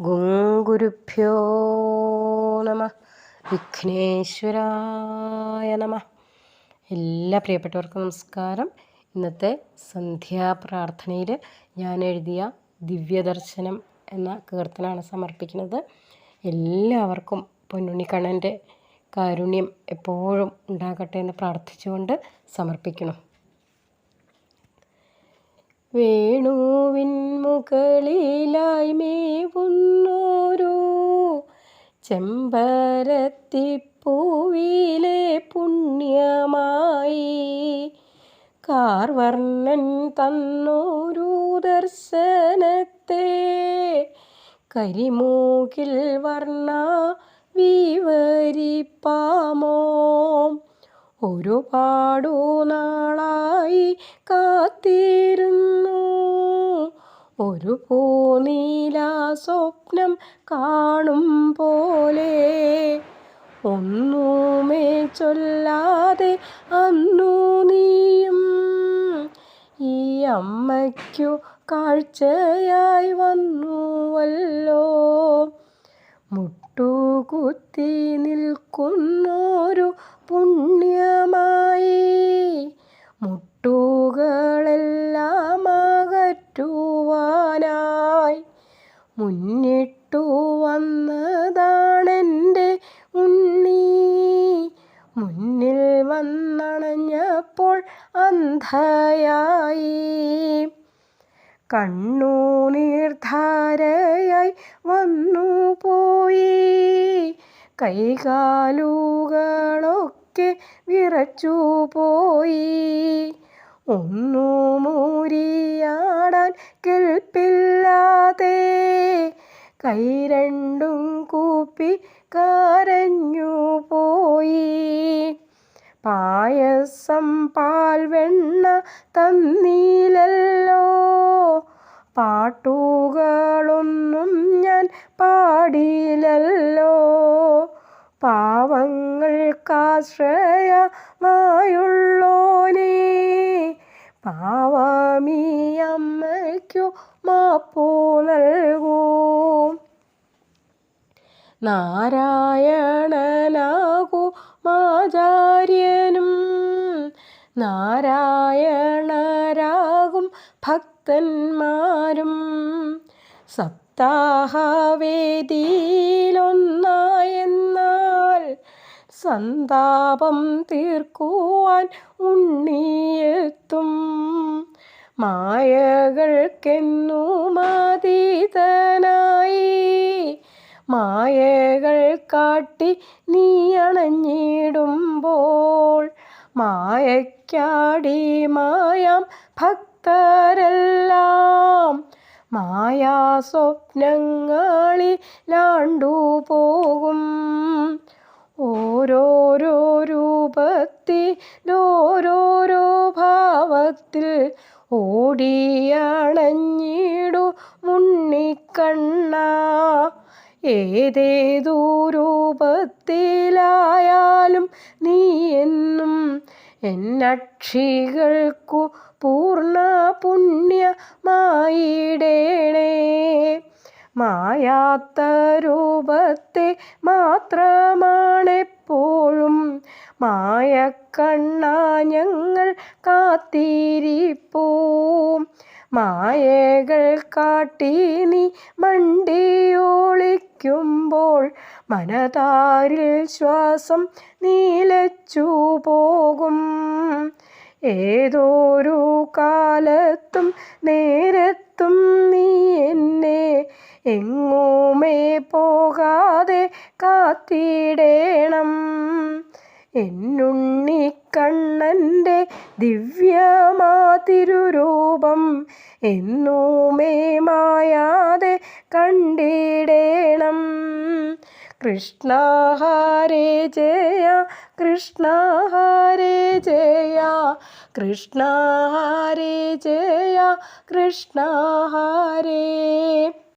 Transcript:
ഗുരുഭ്യോ നമ. വിഘ്നേശ്വരായ നമ. എല്ലാ പ്രിയപ്പെട്ടവർക്കും നമസ്കാരം. ഇന്നത്തെ സന്ധ്യാപ്രാർത്ഥനയിൽ ഞാൻ എഴുതിയ ദിവ്യദർശനം എന്ന കീർത്തനാണ് സമർപ്പിക്കുന്നത്. എല്ലാവർക്കും പൊന്നുണ്ണിക്കണ്ണന്റെ കാരുണ്യം എപ്പോഴും ഉണ്ടാകട്ടെ എന്ന് പ്രാർത്ഥിച്ചുകൊണ്ട് സമർപ്പിക്കണം വേണുവിൻ മുകളിലായി മേവുന്നോരോ. ചെമ്പരത്തിപ്പൂവിലെ പുണ്യമായി കാർവർണൻ തന്നോരു ദർശനത്തെ. കരിമൂക്കിൽ വർണ വിവരിപ്പാമോ. ഒരുപാടു നാളായി കാത്തിരുന്നു. ഒരു പൂനീല സ്വപ്നം കാണും പോലെ. ഒന്നുമേ ചൊല്ലാതെ അന്നു നീയും ഈ അമ്മയ്ക്കു കാഴ്ചയായി വന്നുവല്ലോ. മുട്ടുകുത്തി നിൽക്കുന്നൊരു പുണ്യമായി മുന്നിട്ടു വന്നതാണെന്റെ ഉണ്ണി. മുന്നിൽ വന്നണഞ്ഞപ്പോൾ അന്ധയായി. കണ്ണുനീർധാരയായി വന്നു പോയി കൈകാലുകളൊക്കെ വിറച്ചു പോയി ഒന്നു മൂരിയാടാൻ കൈ രണ്ടും കൂപ്പി കരഞ്ഞു പോയി. പായസം പാൽ വെണ്ണ തന്നീലല്ലോ. പാട്ടുകളൊന്നും ഞാൻ പാടിയില്ലല്ലോ. പാവങ്ങൾക്കാശ്രയമായുള്ളോനേ നാരായണനാകൂ മാചാര്യനും. നാരായണരാകും ഭക്തന്മാരും. സപ്താഹവേദിയിലൊന്നായെന്നാൽ സന്താപം തീർക്കുവാൻ ഉണ്ണിയെത്തും. മായകൾക്കെന്നു മായകൾക്കെന്നുമതീതനായി മായകൾ കാട്ടി നീ അണഞ്ഞിടുമ്പോൾ മായക്കാടി മായാം ഭക്തരെല്ലാം മായാ സ്വപ്നങ്ങളിലാണ്ടു പോകും ഓരോരോ രൂപത്തിലോരോരോ ഭാവത്തിൽ ഓടിയണഞ്ഞിടു മുന്നിക്കണ്ണ ഏതേതു രൂപത്തിലായാലും നീ എന്നും എന്നക്ഷികൾക്കു പൂർണ പുണ്യമായിടേണേ മായാത്ത രൂപത്തെ മാത്രമാണെപ്പോഴും മായക്കണ്ണ ഞങ്ങൾ കാത്തിരിപ്പോ. മായകൾ കാട്ടി നീ മണ്ടിയൊളിക്കുമ്പോൾ മനതാരിൽ ശ്വാസം നീലച്ചു പോകും. ഏതോരു കാലത്തും നേരത്തും നീ എന്നെ എങ്ങുമേ പോകാതെ കാത്തിടേണം. എന്നുണ്ണിക്കണ്ണന്റെ ദിവ്യമാതിരുരൂപം എന്നുമേ മായാതെ കണ്ടിടേണം. കൃഷ്ണ ഹരേ ജയ കൃഷ്ണ ഹരേ ജയ കൃഷ്ണ ഹരേ ജയ കൃഷ്ണ ഹരേ.